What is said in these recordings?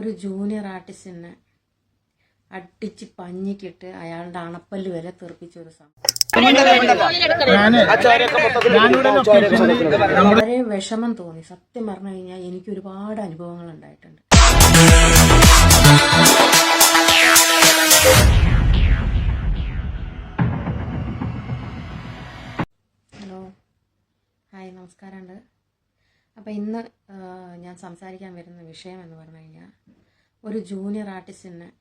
ഒരു ജൂനിയർ ആർട്ടിസ്റ്റിനെ അടിച്ച് പഞ്ഞിക്കിട്ട് അയാളുടെ അണപ്പല്ല് വരെ തെറിപ്പിച്ച ഒരു സംഭവം. വളരെ വിഷമം തോന്നി. സത്യം പറഞ്ഞു കഴിഞ്ഞാൽ എനിക്ക് ഒരുപാട് അനുഭവങ്ങൾ ഉണ്ടായിട്ടുണ്ട്. ഹലോ. ഹായ് നമസ്കാരമുണ്ട്. അപ്പോൾ ഇന്ന് ഞാൻ സംസാരിക്കാൻ വരുന്ന വിഷയം എന്ന് പറഞ്ഞു കഴിഞ്ഞാൽ ഒരു ജൂനിയർ ആർട്ടിസ്റ്റിനെ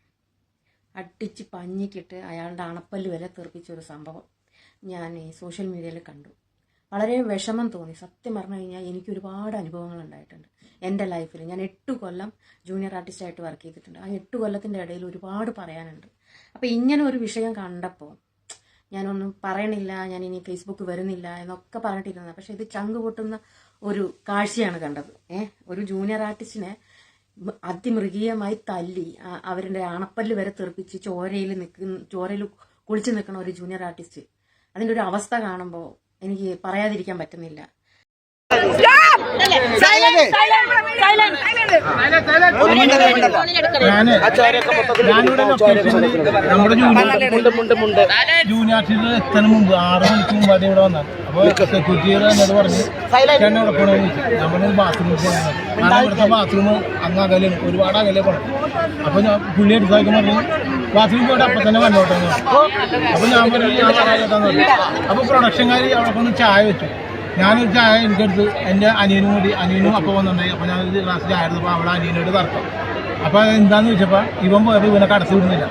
അടിച്ച് പഞ്ഞിക്കിട്ട് അയാളുടെ അണപ്പല്ല് വരെ ഒരു സംഭവം ഞാൻ ഈ സോഷ്യൽ മീഡിയയിൽ കണ്ടു. വളരെ വിഷമം തോന്നി. സത്യം പറഞ്ഞു കഴിഞ്ഞാൽ എനിക്ക് ഒരുപാട് അനുഭവങ്ങൾ ഉണ്ടായിട്ടുണ്ട്. എന്റെ ലൈഫിൽ ഞാൻ എട്ട് കൊല്ലം ജൂനിയർ ആർട്ടിസ്റ്റായിട്ട് വർക്ക് ചെയ്തിട്ടുണ്ട്. ആ എട്ട് കൊല്ലത്തിന്റെ ഇടയിൽ ഒരുപാട് പറയാനുണ്ട്. അപ്പോൾ ഇങ്ങനെ ഒരു വിഷയം കണ്ടപ്പോൾ ഞാനൊന്നും പറയണില്ല ഞാൻ ഇനി ഫേസ്ബുക്ക് വരുന്നില്ല എന്നൊക്കെ പറഞ്ഞിട്ടിരുന്നത്. പക്ഷേ ഇത് ചങ്ക് പൊട്ടുന്ന ഒരു കാഴ്ചയാണ് കണ്ടത്. ഏ ഒരു ജൂനിയർ ആർട്ടിസ്റ്റിനെ അതിമൃഗീയമായി തല്ലി അവരുടെ അണപ്പല്ല് വരെ തെറിപ്പിച്ച് ചോരയിൽ നിൽക്കുന്ന ചോരയിൽ കുളിച്ചു നിൽക്കണ ഒരു ജൂനിയർ ആർട്ടിസ്റ്റ് അതിന്റെ ഒരു അവസ്ഥ കാണുമ്പോൾ എനിക്ക് പറയാതിരിക്കാൻ പറ്റുന്നില്ല. നമ്മുടെ ജൂനിയർ ജൂനിയാർട്ടിൽ എത്തുന്ന മുമ്പ് ആറ് മണിക്ക് മുമ്പ് അത് ഇവിടെ വന്നാൽ അപ്പൊ സെക്യൂരിറ്റി എന്നോട് പറഞ്ഞു ചേട്ടൻ ഇവിടെ പോകണമെന്ന് ചോദിച്ചു. നമ്മുടെ ബാത്റൂമിൽ പോകുന്നത് കാരണം ഇവിടുത്തെ ബാത്റൂം അങ്ങ് അകലെ ഒരുപാട് അകലെ പോകണം അപ്പൊ ഞാൻ പുള്ളി എടുത്താക്കി പറഞ്ഞു ബാത്റൂമിൽ പോയിട്ട് അപ്പൊ തന്നെ വന്നോട്ടെ. അപ്പൊ ഞാൻ പറഞ്ഞു ഞാൻ പറയാൻ അപ്പൊ പ്രൊഡക്ഷൻകാർ അവിടെ കൊണ്ട് ചായ വെച്ചു. ഞാനൊരു ചായ എനിക്കെടുത്ത്. എന്റെ അനിയനും കൂടി അനിയനും അപ്പം വന്നിട്ടുണ്ടായി. അപ്പോൾ ഞാനൊരു ഗ്ലാസ് ചായ എടുത്തപ്പോൾ അവിടെ അനിയനോട് തർക്കം. അപ്പോൾ എന്താന്ന് ചോദിച്ചപ്പോൾ ഇവൻ പോയപ്പോൾ ഇവനെ കടത്തി വിടുന്നില്ല.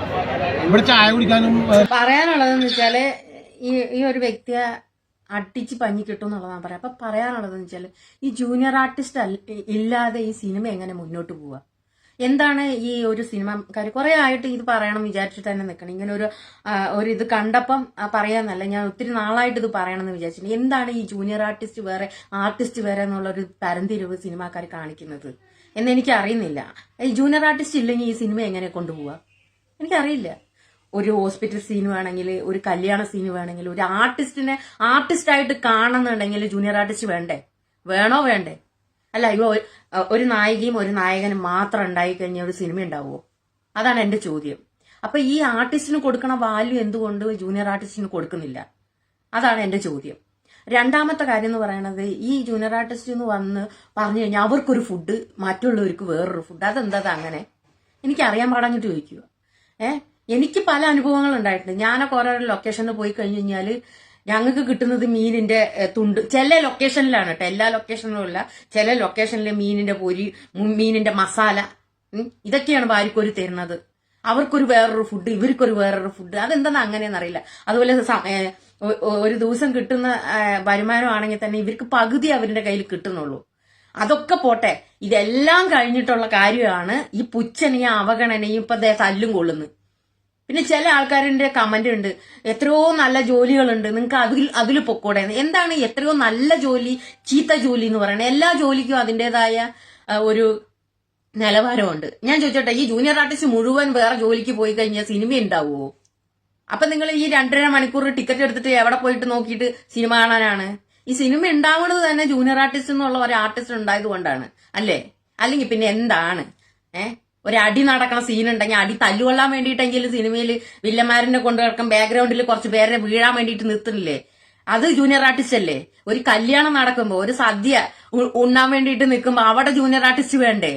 ഇവിടെ ചായ കുടിക്കാനും പറയാനുള്ളതെന്ന് വെച്ചാൽ ഈ ഈ ഒരു വ്യക്തിയെ അടിച്ച് പഞ്ഞി കിട്ടും എന്നുള്ളതാണ് പറയാം അപ്പം പറയാനുള്ളതെന്ന് വെച്ചാൽ ഈ ജൂനിയർ ആർട്ടിസ്റ്റ് ഇല്ലാതെ ഈ സിനിമ എങ്ങനെ മുന്നോട്ട് പോവുക? എന്താണ് ഈ ഒരു സിനിമക്കാർ കുറെ ആയിട്ട് ഇത് പറയണം വിചാരിച്ചിട്ട് തന്നെ നിൽക്കണം ഇങ്ങനെ ഒരു ഒരു ഇത് കണ്ടപ്പം പറയാന്നല്ല ഞാൻ ഒത്തിരി നാളായിട്ട് ഇത് പറയണമെന്ന് വിചാരിച്ചിട്ടുണ്ട്. എന്താണ് ഈ ജൂനിയർ ആർട്ടിസ്റ്റ് വേറെ ആർട്ടിസ്റ്റ് വേറെ എന്നുള്ള ഒരു തരംതിരിവ് സിനിമാക്കാർ കാണിക്കുന്നത്? എന്ന് എനിക്ക് അറിയുന്നില്ല. ഈ ജൂനിയർ ആർട്ടിസ്റ്റ് ഇല്ലെങ്കിൽ ഈ സിനിമ എങ്ങനെ കൊണ്ടുപോവാ? എനിക്കറിയില്ല. ഒരു ഹോസ്പിറ്റൽ സീൻ വേണമെങ്കിൽ ഒരു കല്യാണ സീൻ വേണമെങ്കിൽ ഒരു ആർട്ടിസ്റ്റിനെ ആർട്ടിസ്റ്റായിട്ട് കാണുന്നുണ്ടെങ്കിൽ ജൂനിയർ ആർട്ടിസ്റ്റ് വേണ്ടേ? വേണോ വേണ്ടേ? അല്ല ഇവ ഒരു- നായികയും ഒരു നായകനും മാത്രം ഉണ്ടായി കഴിഞ്ഞ ഒരു സിനിമ ഉണ്ടാവുമോ അതാണ് എന്റെ ചോദ്യം. അപ്പൊ ഈ ആർട്ടിസ്റ്റിന് കൊടുക്കണ വാല്യൂ എന്തുകൊണ്ട് ജൂനിയർ ആർട്ടിസ്റ്റിന് കൊടുക്കുന്നില്ല? അതാണ് എന്റെ ചോദ്യം. രണ്ടാമത്തെ കാര്യം എന്ന് പറയുന്നത് ഈ ജൂനിയർ ആർട്ടിസ്റ്റ് എന്ന് വന്ന് പറഞ്ഞു കഴിഞ്ഞാൽ അവർക്കൊരു ഫുഡ് മറ്റുള്ളവർക്ക് വേറൊരു ഫുഡ് അതെന്താ അങ്ങനെ? എനിക്ക് അറിയാൻ പാടാഞ്ഞിട്ട് ചോദിക്കുക ഏഹ് എനിക്ക് പല അനുഭവങ്ങൾ ഉണ്ടായിട്ടുണ്ട്. ഞാനൊക്കെ ഓരോ ലൊക്കേഷനിൽ പോയി കഴിഞ്ഞു കഴിഞ്ഞാൽ ഞങ്ങൾക്ക് കിട്ടുന്നത് മീനിന്റെ തുണ്ട്. ചില ലൊക്കേഷനിലാണ് കേട്ടോ എല്ലാ ലൊക്കേഷനിലും ഇല്ല ചില ലൊക്കേഷനിൽ മീനിന്റെ പൊരി മീനിന്റെ മസാല ഇതൊക്കെയാണ് ഭാര്യക്കൊരു തരുന്നത്. അവർക്കൊരു വേറൊരു ഫുഡ് ഇവർക്കൊരു വേറൊരു ഫുഡ് അതെന്താണെന്ന് അങ്ങനെയെന്ന് അറിയില്ല. അതുപോലെ ഒരു ദിവസം കിട്ടുന്ന വരുമാനമാണെങ്കിൽ തന്നെ ഇവർക്ക് പകുതി അവരുടെ കയ്യിൽ കിട്ടുന്നുള്ളൂ. അതൊക്കെ പോട്ടെ. ഇതെല്ലാം കഴിഞ്ഞിട്ടുള്ള കാര്യമാണ് ഈ പുച്ഛനെയും അവഗണനയും ഇപ്പൊ തല്ലും കൊള്ളുന്നു പിന്നെ ചില ആൾക്കാരുടെ കമന്റ് ഉണ്ട്. എത്രയോ നല്ല ജോലികളുണ്ട്. നിങ്ങൾക്ക് അതിൽ അതിൽ പൊക്കോടെ. എന്താണ് എത്രയോ നല്ല ജോലി ചീത്ത ജോലി എന്ന് പറയുന്നത്? എല്ലാ ജോലിക്കും അതിന്റെതായ ഒരു നിലവാരമുണ്ട്. ഞാൻ ചോദിച്ചോട്ടെ ഈ ജൂനിയർ ആർട്ടിസ്റ്റ് മുഴുവൻ വേറെ ജോലിക്ക് പോയി കഴിഞ്ഞാൽ സിനിമ ഉണ്ടാവുമോ അപ്പൊ നിങ്ങൾ ഈ രണ്ടര മണിക്കൂർ ടിക്കറ്റ് എടുത്തിട്ട് എവിടെ പോയിട്ട് നോക്കിയിട്ട് സിനിമ കാണാനാണ്? ഈ സിനിമ ഉണ്ടാവുന്നത് തന്നെ ജൂനിയർ ആർട്ടിസ്റ്റ് എന്നുള്ള ഒരു ആർട്ടിസ്റ്റ് ഉണ്ടായത് കൊണ്ടാണ്. അല്ലേ? അല്ലെങ്കിൽ പിന്നെ എന്താണ്? ഏ? ഒരു അടി നടക്കണ സീൻ ഉണ്ടെങ്കിൽ അടി തല്ലുകൊള്ളാൻ വേണ്ടിയിട്ടെങ്കിലും സിനിമയിൽ വില്ലന്മാരനെ കൊണ്ടു കിടക്കും ബാക്ക്ഗ്രൗണ്ടിൽ കുറച്ച് പേരെ വീഴാൻ വേണ്ടിയിട്ട് നിർത്തുന്നില്ലേ അത് ജൂനിയർ ആർട്ടിസ്റ്റ് അല്ലേ? ഒരു കല്യാണം നടക്കുമ്പോൾ ഒരു സദ്യ ഉണ്ണാൻ വേണ്ടിയിട്ട് നിൽക്കുമ്പോ അവിടെ ജൂനിയർ ആർട്ടിസ്റ്റ് വേണ്ടേ?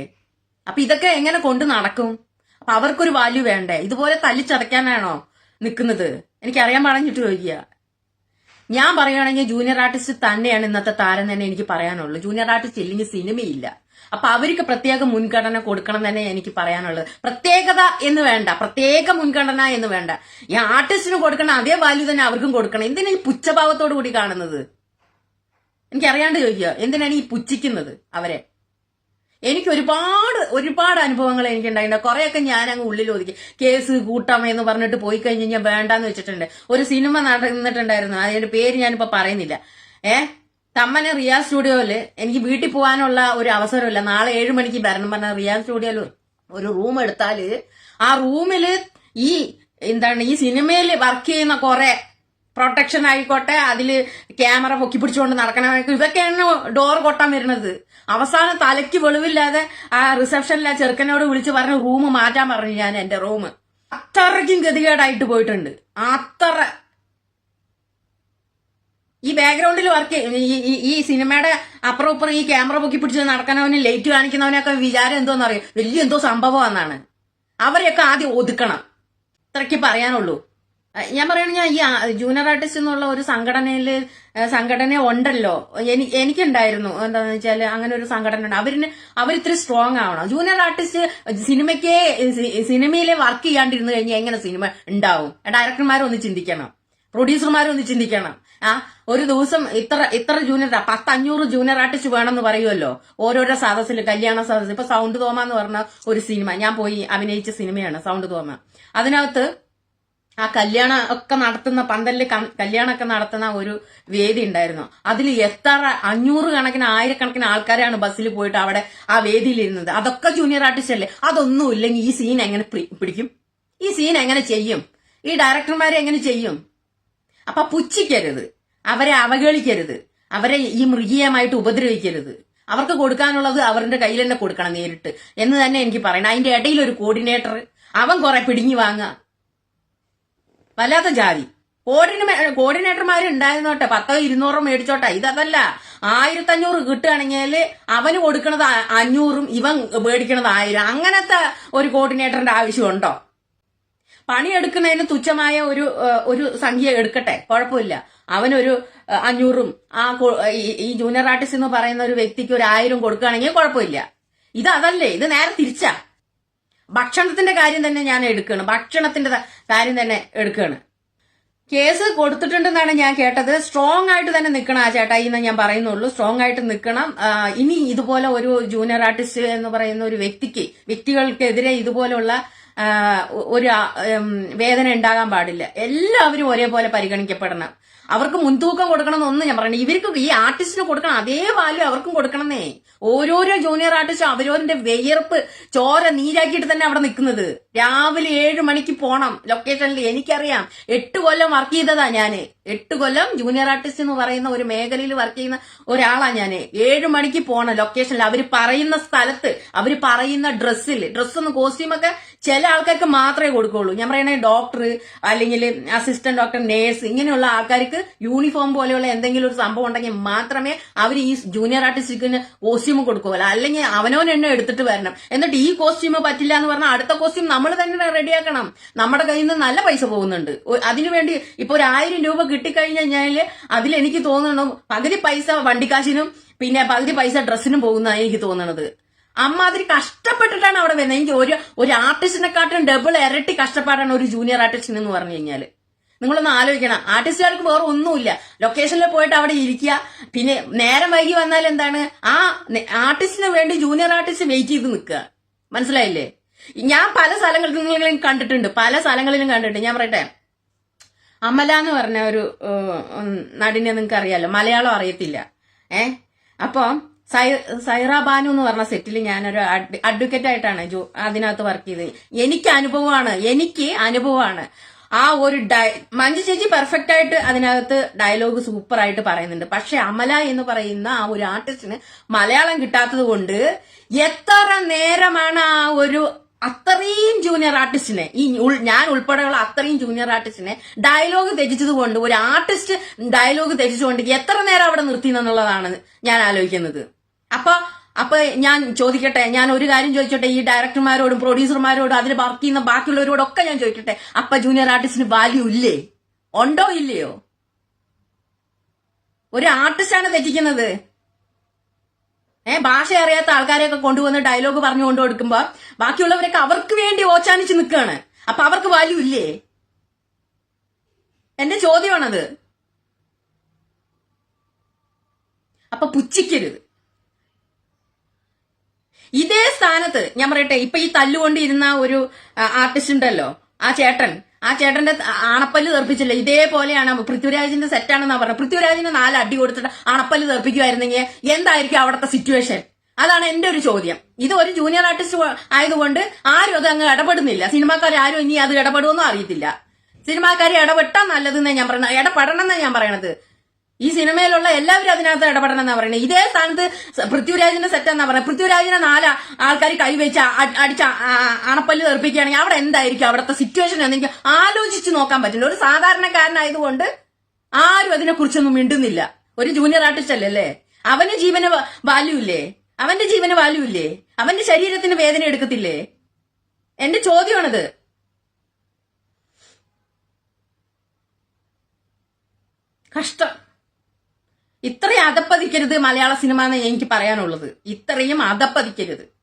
അപ്പൊ ഇതൊക്കെ എങ്ങനെ കൊണ്ട് നടക്കും? അപ്പൊ അവർക്കൊരു വാല്യൂ വേണ്ടേ? ഇതുപോലെ തല്ലിച്ചതയ്ക്കാനാണോ നിൽക്കുന്നത്? എനിക്കറിയാൻ പറഞ്ഞിട്ട് ചോദിക്കുക ഞാൻ പറയുകയാണെങ്കിൽ ജൂനിയർ ആർട്ടിസ്റ്റ് തന്നെയാണ് ഇന്നത്തെ താരം തന്നെ എനിക്ക് പറയാനുള്ളൂ. ജൂനിയർ ആർട്ടിസ്റ്റ് ഇല്ലെങ്കിൽ സിനിമയില്ല. അപ്പൊ അവർക്ക് പ്രത്യേക മുൻഗണന കൊടുക്കണം തന്നെ എനിക്ക് പറയാനുള്ളത്. പ്രത്യേകത എന്ന് വേണ്ട. പ്രത്യേക മുൻഗണന എന്ന് വേണ്ട. ഈ ആർട്ടിസ്റ്റിന് കൊടുക്കണം അതേ വാല്യൂ തന്നെ അവർക്കും കൊടുക്കണം. എന്തിനാ ഈ പുച്ഛഭാവത്തോടു കൂടി കാണുന്നത്? എനിക്കറിയാണ്ട് ചോദിക്കുക. എന്തിനാണ് ഈ പുച്ഛിക്കുന്നത് അവരെ? എനിക്ക് ഒരുപാട് ഒരുപാട് അനുഭവങ്ങൾ എനിക്ക് ഉണ്ടായിട്ടുണ്ട് കുറെയൊക്കെ ഞാൻ അങ്ങ് ഉള്ളിൽ ഒതുക്കി. കേസ് കൂട്ടാമ എന്ന് പറഞ്ഞിട്ട് പോയി കഴിഞ്ഞ് കഴിഞ്ഞാൽ വേണ്ടാന്ന് വെച്ചിട്ടുണ്ട്. ഒരു സിനിമ നടന്നിട്ടുണ്ടായിരുന്നു. അതിന്റെ പേര് ഞാനിപ്പോ പറയുന്നില്ല. ഏ? തമ്മന റിയാ സ്റ്റുഡിയോയിൽ എനിക്ക് വീട്ടിൽ പോകാനുള്ള ഒരു അവസരമില്ല. നാളെ ഏഴ് മണിക്ക് വരണം പറഞ്ഞ റിയാ സ്റ്റുഡിയോയിൽ ഒരു റൂം എടുത്താൽ ആ റൂമിൽ ഈ എന്താണ് ഈ സിനിമയിൽ വർക്ക് ചെയ്യുന്ന കുറെ പ്രൊട്ടക്ഷൻ ആയിക്കോട്ടെ അതിൽ ക്യാമറ പൊക്കി പിടിച്ചുകൊണ്ട് നടക്കണമെങ്കിൽ ഇതൊക്കെയാണ് ഡോർ കൊട്ടാൻ വരുന്നത്. അവസാനം തലയ്ക്ക് വെളിവില്ലാതെ ആ റിസപ്ഷനിൽ ആ ചെറുക്കനോട് വിളിച്ച് പറഞ്ഞ് റൂം മാറ്റാൻ പറഞ്ഞു ഞാൻ എന്റെ റൂം. അത്രയ്ക്കും ഗതികേടായിട്ട് പോയിട്ടുണ്ട്. അത്ര ഈ ബാക്ക്ഗ്രൗണ്ടിൽ വർക്ക് ഈ സിനിമയുടെ അപ്പുറം ഇപ്പുറം ഈ ക്യാമറ പൊക്കി പിടിച്ച് നടക്കുന്നവന് ലൈറ്റ് കാണിക്കുന്നവനൊക്കെ വിചാരം എന്തോന്ന് എന്തോന്നറിയോ വലിയ എന്തോ സംഭവമാണെന്നാണ്. അവരെയൊക്കെ ആദ്യം ഒതുക്കണം. ഇത്രയ്ക്ക് പറയാനുള്ളൂ. ഞാൻ പറയണ ഞാൻ ഈ ജൂനിയർ ആർട്ടിസ്റ്റ് എന്നുള്ള ഒരു സംഘടനയിൽ ഏഹ് സംഘടന ഉണ്ടല്ലോ. എനി എനിക്കുണ്ടായിരുന്നു. എന്താന്ന് വെച്ചാൽ അങ്ങനെ ഒരു സംഘടന ഉണ്ട്. അവരിന് അവരിത്തിരി സ്ട്രോങ് ആവണം. ജൂനിയർ ആർട്ടിസ്റ്റ് സിനിമയ്ക്ക് സിനിമയിലെ വർക്ക് ചെയ്യാണ്ടിരുന്നു കഴിഞ്ഞാൽ എങ്ങനെ സിനിമ ഉണ്ടാവും? ഡയറക്ടർമാരൊന്ന് ചിന്തിക്കണം. പ്രൊഡ്യൂസർമാരൊന്ന് ചിന്തിക്കണം. ആ ഒരു ദിവസം ഇത്ര ഇത്ര ജൂനിയർ പത്ത് അഞ്ഞൂറ് ജൂനിയർ ആർട്ടിസ്റ്റ് വേണമെന്ന് പറയുമല്ലോ. ഓരോരോ സദസ്സിൽ കല്യാണ സദസ്സ് ഇപ്പൊ സൗണ്ട് തോമ എന്ന് പറഞ്ഞ ഒരു സിനിമ. ഞാൻ പോയി അഭിനയിച്ച സിനിമയാണ് സൗണ്ട് തോമ. അതിനകത്ത് ആ കല്യാണം ഒക്കെ നടത്തുന്ന പന്തലിൽ കല്യാണമൊക്കെ നടത്തുന്ന ഒരു വേദി ഉണ്ടായിരുന്നു. അതിൽ എത്ര അഞ്ഞൂറ് കണക്കിന് ആയിരക്കണക്കിന് ആൾക്കാരാണ് ബസ്സിൽ പോയിട്ട് അവിടെ ആ വേദിയിൽ ഇരുന്നത് അതൊക്കെ ജൂനിയർ ആർട്ടിസ്റ്റ് അല്ലേ? അതൊന്നും ഇല്ലെങ്കിൽ ഈ സീൻ എങ്ങനെ പിടിക്കും? ഈ സീൻ എങ്ങനെ ചെയ്യും? ഈ ഡയറക്ടർമാരെ എങ്ങനെ ചെയ്യും? അപ്പൊ പുച്ഛിക്കരുത്. അവരെ അവഗണിക്കരുത് അവരെ ഈ മൃഗീയമായിട്ട് ഉപദ്രവിക്കരുത്. അവർക്ക് കൊടുക്കാനുള്ളത് അവരുടെ കയ്യിൽ തന്നെ കൊടുക്കണം നേരിട്ട്. എന്ന് തന്നെ എനിക്ക് പറയണം. അതിന്റെ ഇടയിൽ ഒരു കോർഡിനേറ്റർ അവൻ കുറെ പിടിഞ്ഞു വാങ്ങുക. വല്ലാത്ത ജാതി. കോർഡിനേ കോർഡിനേറ്റർമാർ ഉണ്ടായിരുന്നോട്ടെ പത്തോ ഇരുന്നൂറോ മേടിച്ചോട്ടെ? ഇതല്ല ആയിരത്തഞ്ഞൂറ് കിട്ടുകയാണെങ്കിൽ അവന് കൊടുക്കണത് അഞ്ഞൂറും ഇവൻ മേടിക്കണത് ആയിരം. അങ്ങനത്തെ ഒരു കോർഡിനേറ്ററിന്റെ ആവശ്യമുണ്ടോ പണിയെടുക്കുന്നതിന് തുച്ഛമായ ഒരു ഒരു സംഖ്യ എടുക്കട്ടെ? കുഴപ്പമില്ല. അവനൊരു അഞ്ഞൂറും ആ ഈ- ജൂനിയർ ആർട്ടിസ്റ്റ് എന്ന് പറയുന്ന ഒരു വ്യക്തിക്ക് ഒരു ആയിരം കൊടുക്കുകയാണെങ്കിൽ കുഴപ്പമില്ല. ഇത് അതല്ലേ? ഇത് നേരെ തിരിച്ചാ. ഭക്ഷണത്തിന്റെ കാര്യം തന്നെ ഞാൻ എടുക്കുകയാണ്. ഭക്ഷണത്തിന്റെ കാര്യം തന്നെ എടുക്കുകയാണ്. കേസ് കൊടുത്തിട്ടുണ്ടെന്നാണ് ഞാൻ കേട്ടത്. സ്ട്രോങ് ആയിട്ട് തന്നെ നിൽക്കണം ആ ചേട്ടായി എന്ന് ഞാൻ പറയുന്നുള്ളൂ. സ്ട്രോങ് ആയിട്ട് നിൽക്കണം. ഇനി ഇതുപോലെ ഒരു ജൂനിയർ ആർട്ടിസ്റ്റ് എന്ന് പറയുന്ന ഒരു വ്യക്തിക്ക് വ്യക്തികൾക്കെതിരെ ഇതുപോലുള്ള ഒരു വേദന ഉണ്ടാകാൻ പാടില്ല. എല്ലാവരും ഒരേപോലെ പരിഗണിക്കപ്പെടണം. അവർക്ക് മുൻതൂക്കം കൊടുക്കണം എന്നൊന്നും ഞാൻ പറയണേ ഇവർക്ക് ഈ ആർട്ടിസ്റ്റിന് കൊടുക്കണം അതേ വാല്യൂ അവർക്കും കൊടുക്കണമെന്നേ. ഓരോരോ ജൂനിയർ ആർട്ടിസ്റ്റും അവരോരിന്റെ വിയർപ്പ് ചോര നീരാക്കിയിട്ട് തന്നെ അവിടെ നിൽക്കുന്നത്. രാവിലെ ഏഴ് മണിക്ക് പോണം. ലൊക്കേഷനിൽ എനിക്കറിയാം. എട്ട് കൊല്ലം വർക്ക് ചെയ്തതാ ഞാൻ. എട്ട് കൊല്ലം ജൂനിയർ ആർട്ടിസ്റ്റ് എന്ന് പറയുന്ന ഒരു മേഖലയിൽ വർക്ക് ചെയ്യുന്ന ഒരാളാ ഞാൻ. ഏഴ് മണിക്ക് പോണം ലൊക്കേഷനിൽ അവർ പറയുന്ന സ്ഥലത്ത് അവർ പറയുന്ന ഡ്രസ്സിൽ ഡ്രസ്സൊന്നും കോസ്റ്റ്യൂമൊക്കെ ചില ആൾക്കാർക്ക് മാത്രമേ കൊടുക്കുള്ളൂ. ഞാൻ പറയണേ ഡോക്ടർ അല്ലെങ്കിൽ അസിസ്റ്റന്റ് ഡോക്ടർ നേഴ്സ് ഇങ്ങനെയുള്ള ആൾക്കാർക്ക് യൂണിഫോം പോലെയുള്ള എന്തെങ്കിലും ഒരു സംഭവം ഉണ്ടെങ്കിൽ മാത്രമേ അവർ ഈ ജൂനിയർ ആർട്ടിസ്റ്റിന് കോസ്റ്റ്യൂം കൊടുക്കുകയുള്ളൂ. അല്ലെങ്കിൽ അവനവൻ എണ്ണം എടുത്തിട്ട് വരണം. എന്നിട്ട് ഈ കോസ്റ്റ്യൂം പറ്റില്ല എന്ന് പറഞ്ഞാൽ അടുത്ത കോസ്റ്റ്യൂം നമ്മൾ തന്നെ റെഡിയാക്കണം. നമ്മുടെ കയ്യിൽ നിന്ന് നല്ല പൈസ പോകുന്നുണ്ട്. അതിനു അതിനുവേണ്ടി ഇപ്പൊ ഒരു ആയിരം രൂപ കിട്ടിക്കഴിഞ്ഞു കഴിഞ്ഞാൽ അതിൽ എനിക്ക് തോന്നുന്നു പകുതി പൈസ വണ്ടിക്കാശിനും പിന്നെ പകുതി പൈസ ഡ്രസ്സിനും പോകുന്നതാണ് എനിക്ക് തോന്നുന്നത് അമ്മാതിരി കഷ്ടപ്പെട്ടിട്ടാണ് അവിടെ വരുന്നത്. എനിക്ക് ഒരു ഒരു ആർട്ടിസ്റ്റിനെക്കാട്ടും ഡബിൾ ഇരട്ടി കഷ്ടപ്പാടാണ് ഒരു ജൂനിയർ ആർട്ടിസ്റ്റിന് എന്ന് പറഞ്ഞു കഴിഞ്ഞാൽ. നിങ്ങളൊന്ന് ആലോചിക്കണം. ആർട്ടിസ്റ്റുകാർക്ക് വേറെ ഒന്നുമില്ല. ലൊക്കേഷനിൽ പോയിട്ട് അവിടെ ഇരിക്കുക. പിന്നെ നേരം വൈകി വന്നാൽ എന്താണ്? ആ ആർട്ടിസ്റ്റിന് വേണ്ടി ജൂനിയർ ആർട്ടിസ്റ്റ് വെയിറ്റ് ചെയ്ത് നിൽക്കുക. മനസ്സിലായില്ലേ? ഞാൻ പല സ്ഥലങ്ങളിൽ നിന്നും കണ്ടിട്ടുണ്ട് പല സ്ഥലങ്ങളിലും കണ്ടിട്ടുണ്ട്. ഞാൻ പറയട്ടെ അമല എന്ന് പറഞ്ഞ ഒരു നടിനെ നിങ്ങൾക്ക് അറിയാലോ? മലയാളം അറിയത്തില്ല. ഏ? അപ്പൊ സൈ- സൈറ ബാനു എന്ന് പറഞ്ഞ സെറ്റിൽ ഞാനൊരു അഡ്- അഡ്വക്കേറ്റ് ആയിട്ടാണ് ജോ അതിനകത്ത് വർക്ക് ചെയ്തത്. എനിക്ക് അനുഭവമാണ് എനിക്ക് അനുഭവമാണ്. ആ ഒരു ഡയ മഞ്ജു ചേച്ചി പെർഫെക്റ്റ് ആയിട്ട് അതിനകത്ത് ഡയലോഗ് സൂപ്പർ ആയിട്ട് പറയുന്നുണ്ട്. പക്ഷെ അമല എന്ന് പറയുന്ന ആ ഒരു ആർട്ടിസ്റ്റിന് മലയാളം കിട്ടാത്തത് കൊണ്ട് എത്ര നേരമാണ് ആ ഒരു അത്രയും ജൂനിയർ ആർട്ടിസ്റ്റിനെ ഈ ഞാൻ ഉൾപ്പെടെയുള്ള അത്രയും ജൂനിയർ ആർട്ടിസ്റ്റിനെ ഡയലോഗ് തെറ്റിച്ചത് കൊണ്ട് ഒരു ആർട്ടിസ്റ്റ് ഡയലോഗ് തെറ്റിച്ചുകൊണ്ട് എത്ര നേരം അവിടെ നിർത്തി എന്നുള്ളതാണ് ഞാൻ ആലോചിക്കുന്നത്. അപ്പൊ അപ്പൊ ഞാൻ ചോദിക്കട്ടെ ഞാൻ ഒരു കാര്യം ചോദിച്ചോട്ടെ ഈ ഡയറക്ടർമാരോടും പ്രൊഡ്യൂസർമാരോടും അതിൽ വർക്ക് ചെയ്യുന്ന ബാക്കിയുള്ളവരോടൊക്കെ ഞാൻ ചോദിക്കട്ടെ അപ്പൊ ജൂനിയർ ആർട്ടിസ്റ്റിന് വാല്യൂ ഇല്ലേ? ഉണ്ടോ ഇല്ലയോ? ഒരു ആർട്ടിസ്റ്റാണ് തെറ്റിക്കുന്നത് ഏ ഭാഷ അറിയാത്ത ആൾക്കാരെയൊക്കെ കൊണ്ടുവന്ന് ഡയലോഗ് പറഞ്ഞു കൊണ്ടു കൊടുക്കുമ്പോ ബാക്കിയുള്ളവരൊക്കെ അവർക്ക് വേണ്ടി ഓച്ചാനിച്ച് നിൽക്കുകയാണ് അപ്പൊ അവർക്ക് വാല്യൂ ഇല്ലേ? എന്റെ ചോദ്യമാണത്. അപ്പൊ പുച്ഛിക്കരുത്. ഇതേ സ്ഥാനത്ത് ഞാൻ പറയട്ടെ ഇപ്പൊ ഈ തല്ലുകൊണ്ടിരുന്ന ഒരു ആർട്ടിസ്റ്റ് ഉണ്ടല്ലോ ആ ചേട്ടൻ ആ ചേട്ടന്റെ ആണപ്പല്ല് തെറിപ്പിച്ചില്ല? ഇതേപോലെയാണ് പൃഥ്വിരാജിന്റെ സെറ്റാണെന്നാ പറഞ്ഞത്. പൃഥ്വിരാജിന് നാല് അടി കൊടുത്തിട്ട് ആണപ്പല്ല് തെറിപ്പിക്കുമായിരുന്നെങ്കിൽ എന്തായിരിക്കും അവിടുത്തെ സിറ്റുവേഷൻ അതാണ് എന്റെ ഒരു ചോദ്യം. ഇത് ഒരു ജൂനിയർ ആർട്ടിസ്റ്റ് ആയതുകൊണ്ട് ആരും അത് അങ്ങ് ഇടപെടുന്നില്ല. സിനിമാക്കാർ ആരും ഇനി അത് ഇടപെടുമെന്നും അറിയത്തില്ല. സിനിമാക്കാർ ഇടപെട്ടാൽ നല്ലതെന്നേ ഞാൻ പറയുന്നത്. ഇടപെടണം എന്നാ ഞാൻ പറയണത്. ഈ സിനിമയിലുള്ള എല്ലാവരും അതിനകത്ത് ഇടപെടണം എന്നാ പറയുന്നത്. ഇതേ സ്ഥാനത്ത് പൃഥ്വിരാജിന്റെ സെറ്റ് എന്നാ പറയുന്നത്. പൃഥ്വിരാജിനെ നാല് ആൾക്കാർ കൈവച്ച് അടിച്ച അണപ്പല്ല് തെറിപ്പിക്കുകയാണെങ്കിൽ അവിടെ എന്തായിരിക്കും അവിടുത്തെ സിറ്റുവേഷൻ എന്നെനിക്ക് ആലോചിച്ച് നോക്കാൻ പറ്റില്ല. ഒരു സാധാരണക്കാരനായതുകൊണ്ട് ആരും അതിനെ കുറിച്ചൊന്നും മിണ്ടുന്നില്ല. ഒരു ജൂനിയർ ആർട്ടിസ്റ്റ് അല്ലല്ലേ? അവന് ജീവന് വാല്യൂ ഇല്ലേ? അവന്റെ ജീവന് വാല്യൂ ഇല്ലേ? അവന്റെ ശരീരത്തിന് വേദന എടുക്കത്തില്ലേ? എന്റെ ചോദ്യമാണിത്. കഷ്ടം. ഇത്രയും അതപ്പതിക്കരുത് മലയാള സിനിമ എന്ന് എനിക്ക് പറയാനുള്ളത്. ഇത്രയും അതപ്പതിക്കരുത്.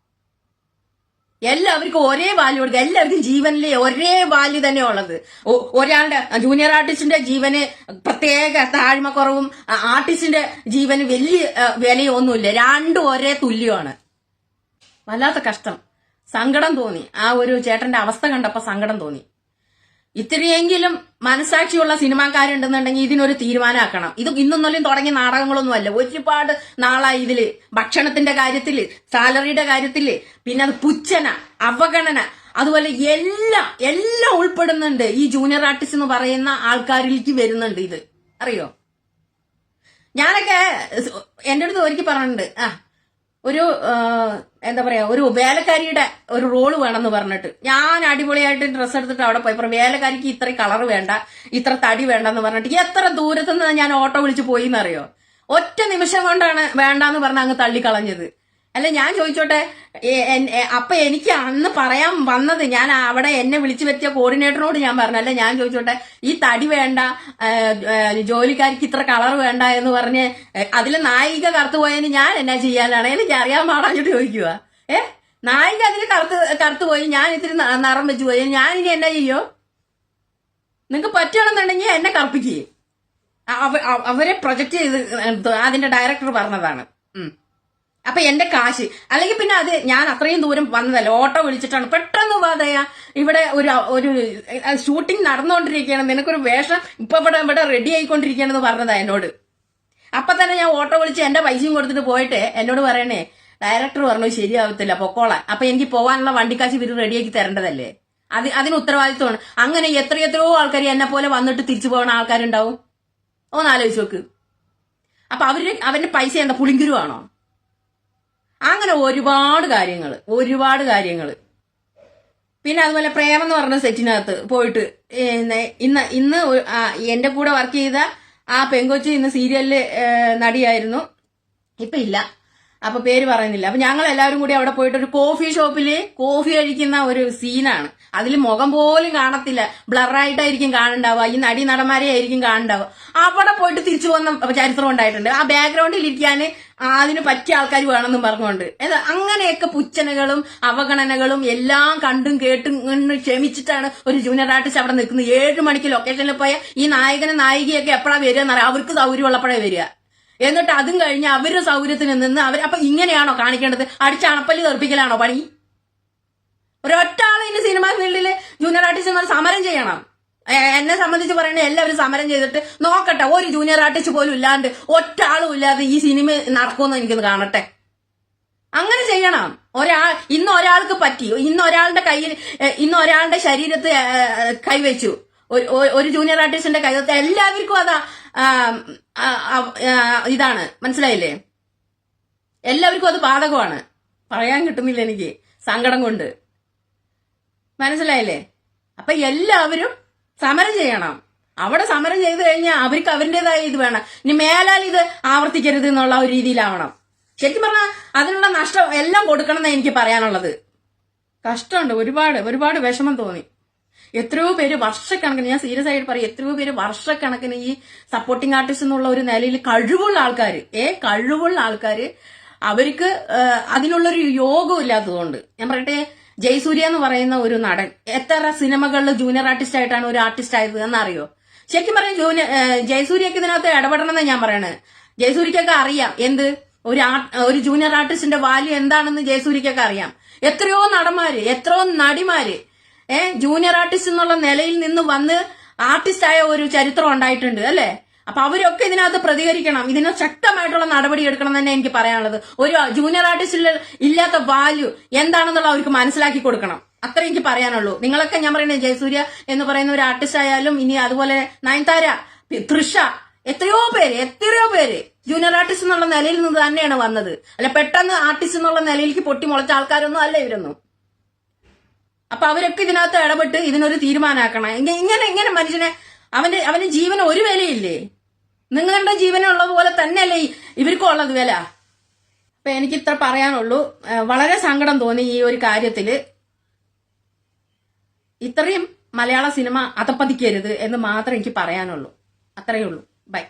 എല്ലാവർക്കും ഒരേ വാല്യൂ കൊടുക്കുക. എല്ലാവർക്കും ജീവനിലെ ഒരേ വാല്യൂ തന്നെ ഉള്ളത്. ഒരാളുടെ ജൂനിയർ ആർട്ടിസ്റ്റിന്റെ ജീവന് പ്രത്യേക താഴ്മക്കുറവും കുറവും ആർട്ടിസ്റ്റിന്റെ ജീവന് വലിയ വിലയും വിലയൊന്നുമില്ല. രണ്ടും ഒരേ തുല്യമാണ്. വല്ലാത്ത കഷ്ടം. സങ്കടം തോന്നി. ആ ഒരു ചേട്ടന്റെ അവസ്ഥ കണ്ടപ്പോ സങ്കടം തോന്നി. ഇത്രയെങ്കിലും മനസാക്ഷിയുള്ള സിനിമാക്കാരുണ്ടെന്നുണ്ടെങ്കിൽ ഇതിനൊരു തീരുമാനമാക്കണം. ഇത് ഇന്നൊന്നും തുടങ്ങിയ നാടകങ്ങളൊന്നുമല്ല ഒരുപാട് നാളായി ഇതിൽ ഭക്ഷണത്തിന്റെ കാര്യത്തിൽ സാലറിയുടെ കാര്യത്തിൽ പിന്നെ അത് പുച്ഛന അവഗണന അതുപോലെ എല്ലാം എല്ലാം ഉൾപ്പെടുന്നുണ്ട്. ഈ ജൂനിയർ ആർട്ടിസ്റ്റ് എന്ന് പറയുന്ന ആൾക്കാരിലേക്ക് വരുന്നുണ്ട് ഇത്. അറിയോ? ഞാനൊക്കെ എന്റെ അടുത്ത് ഒരിക്കൽ പറഞ്ഞിട്ടുണ്ട്. ആ ഒരു എന്താ പറയാ ഒരു വേലക്കാരിയുടെ ഒരു റോൾ വേണമെന്ന് പറഞ്ഞിട്ട്. ഞാൻ അടിപൊളിയായിട്ട് ഡ്രസ്സ് എടുത്തിട്ട് അവിടെ പോയപ്പോ വേലക്കാരിക്ക് ഇത്ര കളർ വേണ്ട ഇത്ര തടി വേണ്ടെന്ന് പറഞ്ഞിട്ട് എത്ര ദൂരത്തുനിന്ന് ഞാൻ ഓട്ടോ വിളിച്ച് പോയി എന്നറിയോ ഒറ്റ നിമിഷം കൊണ്ടാണ് വേണ്ടാന്ന് പറഞ്ഞ് അങ്ങ് തള്ളിക്കളഞ്ഞത്. അല്ല ഞാൻ ചോദിച്ചോട്ടെ അപ്പൊ എനിക്ക് അന്ന് പറയാൻ വന്നത് ഞാൻ അവിടെ എന്നെ വിളിച്ചു വരുത്തിയ കോർഡിനേറ്ററിനോട് ഞാൻ പറഞ്ഞു. അല്ല ഞാൻ ചോദിച്ചോട്ടെ ഈ തടി വേണ്ട ജോലിക്കാർക്ക് ഇത്ര കളർ വേണ്ട എന്ന് പറഞ്ഞ് അതിൽ നായിക കറുത്തു പോയതിന് ഞാൻ എന്നാ ചെയ്യാനാണ്? എനിക്ക് അറിയാൻ പാടാഞ്ഞിട്ട് ചോദിക്കുക ഏ നായിക അതിൽ കറുത്ത് കറുത്തു പോയി ഞാൻ ഇത്തിരി നിറം വെച്ച് പോയി. ഞാൻ ഇനി എന്നാ ചെയ്യോ? നിങ്ങൾക്ക് പറ്റുകയാണെന്നുണ്ടെങ്കിൽ എന്നെ കറുപ്പിക്കുകയും അവ- അവ- അവരെ പ്രൊജക്ട് ചെയ്ത് അതിന്റെ ഡയറക്ടർ പറഞ്ഞതാണ്. അപ്പൊ എന്റെ കാശ്. അല്ലെങ്കിൽ പിന്നെ അത് ഞാൻ അത്രയും ദൂരം വന്നതല്ല. ഓട്ടോ വിളിച്ചിട്ടാണ്. പെട്ടെന്ന് വാതയ ഇവിടെ ഒരു ഒരു ഷൂട്ടിംഗ് നടന്നുകൊണ്ടിരിക്കുകയാണ്. നിനക്കൊരു വേഷം ഇപ്പൊ ഇവിടെ ഇവിടെ റെഡി ആയിക്കൊണ്ടിരിക്കുകയാണെന്ന് പറഞ്ഞതാ എന്നോട്. അപ്പൊ തന്നെ ഞാൻ ഓട്ടോ വിളിച്ച് എന്റെ പൈസയും കൊടുത്തിട്ട് പോയിട്ട് എന്നോട് പറയണേ ഡയറക്ടർ പറഞ്ഞു ശരിയാവത്തില്ല പൊക്കോളാൻ അപ്പൊ എനിക്ക് പോകാനുള്ള വണ്ടിക്കാശ് ഇവർ റെഡിയാക്കി തരേണ്ടതല്ലേ? അത് അതിന് ഉത്തരവാദിത്വമാണ്. അങ്ങനെ എത്ര എത്രയോ ആൾക്കാർ എന്നെ പോലെ വന്നിട്ട് തിരിച്ചു പോകുന്ന ആൾക്കാരുണ്ടാവും. ഒന്ന് ആലോചിച്ച് നോക്ക്. അപ്പൊ അവർ അവന്റെ പൈസ എന്താ? പുളിങ്കുരുവാണോ അങ്ങനെ ഒരുപാട് കാര്യങ്ങൾ ഒരുപാട് കാര്യങ്ങൾ പിന്നെ അതുപോലെ പ്രേമം എന്ന് പറഞ്ഞ സെറ്റിനകത്ത് പോയിട്ട് ഇന്ന് ഇന്ന് എന്റെ കൂടെ വർക്ക് ചെയ്ത ആ പെങ്കൊച്ച് ഇന്ന് സീരിയലിൽ നടിയായിരുന്നു. ഇപ്പൊ ഇല്ല. അപ്പൊ പേര് പറയുന്നില്ല. അപ്പൊ ഞങ്ങൾ എല്ലാവരും കൂടി അവിടെ പോയിട്ട് ഒരു കോഫി ഷോപ്പിൽ കോഫി കഴിക്കുന്ന ഒരു സീനാണ് അതിൽ മുഖം പോലും കാണത്തില്ല. ബ്ലറായിട്ടായിരിക്കും കാണുണ്ടാവുക. ഈ നടി നടന്മാരെ ആയിരിക്കും കാണുണ്ടാവുക. അവിടെ പോയിട്ട് തിരിച്ചു വന്ന ചരിത്രം ഉണ്ടായിട്ടുണ്ട്. ആ ബാക്ക്ഗ്രൗണ്ടിൽ ഇരിക്കാൻ അതിന് പറ്റിയ ആൾക്കാർ വേണമെന്നും പറഞ്ഞുകൊണ്ട്. അങ്ങനെയൊക്കെ പുച്ഛനകളും അവഗണനകളും എല്ലാം കണ്ടും കേട്ടും ക്ഷമിച്ചിട്ടാണ് ഒരു ജൂനിയർ ആർട്ടിസ്റ്റ് അവിടെ നിൽക്കുന്നത്. ഏഴ് മണിക്ക് ലൊക്കേഷനിൽ പോയ ഈ നായകനും നായികയൊക്കെ എപ്പോഴാണ് വരിക എന്നറിയാം അവർക്ക് സൗകര്യമുള്ളപ്പോഴേ വരിക. എന്നിട്ട് അതും കഴിഞ്ഞ് അവരുടെ സൗകര്യത്തിന് നിന്ന് അവർ അപ്പൊ ഇങ്ങനെയാണോ കാണിക്കേണ്ടത്? അടിച്ചണപ്പല്ലി തെറിപ്പിക്കലാണോ പണി? ഒരൊറ്റ സിനിമ ഇനി സിനിമാ ഫീൽഡിൽ ജൂനിയർ ആർട്ടിസ്റ്റ് സമരം ചെയ്യണം. എന്നെ സംബന്ധിച്ച് പറയണേ എല്ലാവരും സമരം ചെയ്തിട്ട് നോക്കട്ടെ ഒരു ജൂനിയർ ആർട്ടിസ്റ്റ് പോലും ഇല്ലാണ്ട് ഒറ്റ ആളും ഇല്ലാതെ ഈ സിനിമ നടക്കുമെന്ന് എനിക്കൊന്ന് കാണട്ടെ. അങ്ങനെ ചെയ്യണം. ഒരാൾ ഇന്ന് ഒരാൾക്ക് പറ്റി. ഇന്ന് ഒരാളുടെ കയ്യിൽ ഇന്ന് ഒരാളുടെ ശരീരത്ത് കൈവച്ചു. ഒരു- ജൂനിയർ ആർട്ടിസ്റ്റിന്റെ കൈവത്ത് എല്ലാവർക്കും അതാ ഇതാണ്. മനസ്സിലായില്ലേ? എല്ലാവർക്കും അത് ബാധകമാണ്. പറയാൻ കിട്ടുന്നില്ല എനിക്ക് സങ്കടം കൊണ്ട്. മനസ്സിലായില്ലേ? അപ്പൊ എല്ലാവരും സമരം ചെയ്യണം. അവിടെ സമരം ചെയ്തു കഴിഞ്ഞാൽ അവർക്ക് അവരുടേതായ ഇത് വേണം. ഇനി മേലാൽ ഇത് ആവർത്തിക്കരുത് എന്നുള്ള ഒരു രീതിയിലാവണം. ശരിക്കും പറഞ്ഞാൽ അതിനുള്ള നഷ്ടം എല്ലാം കൊടുക്കണം എന്നാണ് എനിക്ക് പറയാനുള്ളത്. കഷ്ടമുണ്ട്. ഒരുപാട് ഒരുപാട് വിഷമം തോന്നി. എത്രയോ പേര് വർഷക്കണക്കിന് ഞാൻ സീരിയസ് ആയിട്ട് പറയും എത്രയോ പേര് വർഷക്കണക്കിന് ഈ സപ്പോർട്ടിംഗ് ആർട്ടിസ്റ്റ് എന്നുള്ള ഒരു നിലയിൽ കഴിവുള്ള ആൾക്കാർ ഏ കഴിവുള്ള ആൾക്കാർ അവർക്ക് അതിനുള്ളൊരു യോഗം ഇല്ലാത്തതുകൊണ്ട്. ഞാൻ പറയട്ടെ ജയസൂര്യ എന്ന് പറയുന്ന ഒരു നടൻ. എത്ര സിനിമകളിൽ ജൂനിയർ ആർട്ടിസ്റ്റ് ആയിട്ടാണ് ഒരു ആർട്ടിസ്റ്റ് ആയത് എന്നറിയോ? ശരിക്കും പറയാം ജൂനിയർ ജയസൂര്യക്ക് ഇതിനകത്ത് ഇടപെടണമെന്ന് ഞാൻ പറയണത് ജയസൂര്യക്കൊക്കെ അറിയാം എന്ത്? ഒരു ഒരു ജൂനിയർ ആർട്ടിസ്റ്റിന്റെ വാല്യൂ എന്താണെന്ന് ജയസൂര്യക്കൊക്കെ അറിയാം. എത്രയോ നടന്മാര് എത്രയോ നടിമാര് ഏഹ് ജൂനിയർ ആർട്ടിസ്റ്റ് എന്നുള്ള നിലയിൽ നിന്ന് വന്ന് ആർട്ടിസ്റ്റായ ഒരു ചരിത്രം ഉണ്ടായിട്ടുണ്ട് അല്ലേ? അപ്പൊ അവരൊക്കെ ഇതിനകത്ത് പ്രതികരിക്കണം. ഇതിന് ശക്തമായിട്ടുള്ള നടപടി എടുക്കണം തന്നെ എനിക്ക് പറയാനുള്ളത്. ഒരു ജൂനിയർ ആർട്ടിസ്റ്റിൽ ഇല്ലാത്ത വാല്യൂ എന്താണെന്നുള്ള അവർക്ക് മനസ്സിലാക്കി കൊടുക്കണം. അത്ര എനിക്ക് പറയാനുള്ളൂ. നിങ്ങളൊക്കെ ഞാൻ പറയുന്നത് ജയസൂര്യ എന്ന് പറയുന്ന ഒരു ആർട്ടിസ്റ്റ് ആയാലും ഇനി അതുപോലെ നയൻതാര തൃഷ എത്രയോ പേര് എത്രയോ പേര് ജൂനിയർ ആർട്ടിസ്റ്റ് എന്നുള്ള നിലയിൽ നിന്ന് തന്നെയാണ് വന്നത്. അല്ല പെട്ടെന്ന് ആർട്ടിസ്റ്റ് എന്നുള്ള നിലയിലേക്ക് പൊട്ടി മുളച്ച ആൾക്കാരൊന്നും അല്ല ഇവരൊന്നും. അപ്പൊ അവരൊക്കെ ഇതിനകത്ത് ഇടപെട്ട് ഇതിനൊരു തീരുമാനമാക്കണം. ഇങ്ങ- ഇങ്ങനെ ഇങ്ങനെ മനുഷ്യനെ അവന്റെ അവന്റെ ജീവന് ഒരു വിലയില്ലേ? നിങ്ങളുടെ ജീവനുള്ളത് പോലെ തന്നെയല്ലേ ഇവർക്കും ഉള്ളത് വില? അപ്പൊ എനിക്ക് ഇത്ര പറയാനുള്ളൂ വളരെ സങ്കടം തോന്നി ഈ ഒരു കാര്യത്തിൽ ഇത്രയും മലയാള സിനിമ അതപ്പതിക്കരുത് എന്ന് മാത്രം എനിക്ക് പറയാനുള്ളൂ. അത്രയേ ഉള്ളൂ. ബൈ